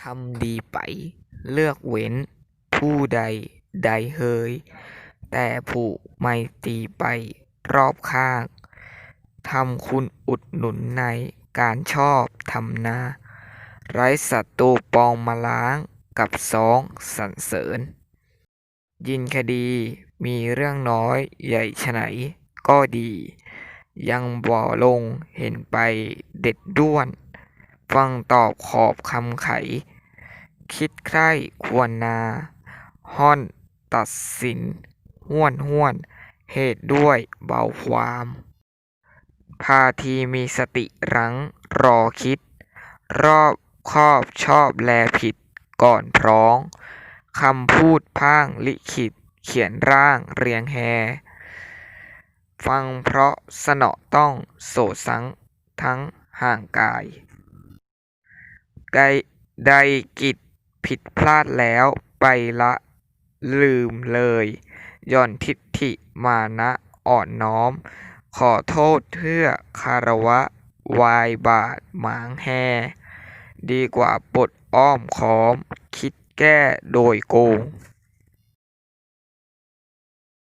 ทำดีไป เลือกเว้น ผู้ใด ใดเฮย แต่ผูกไมตรีไป รอบข้างทำคุณอุดหนุนในการชอบทำนาไร้ศัตรูปองมาล้างกับสองสรรเสริญ ยินคดีมีเรื่องน้อยใหญ่ฉไฉนก็ดี ยังบ่ลงเห็นไปเด็ดด้วน ฟังตอบขอบคำไข คิดใคร่ควรนาฮ่อนตัดสินห้วนห้วน เหตุด้วยเบาความ พาทีมีสติรั้งรอคิด รอบครอบชอบแลผิดก่อนพร้องคำพูดพ่างลิขิต เขียนร่างเรียงแฮ ฟังเพราะสนอต้องโสสังทั้งห่างกาย ใดกิจผิดพลาดแล้วไปละลืมเลยย่อนทิฐิมานะอ่อนน้อม ขอโทษเพื่อคารวะวายบาทหมางแฮ ดีกว่าปดอ้อมค้อม คิดแก้โดยโกง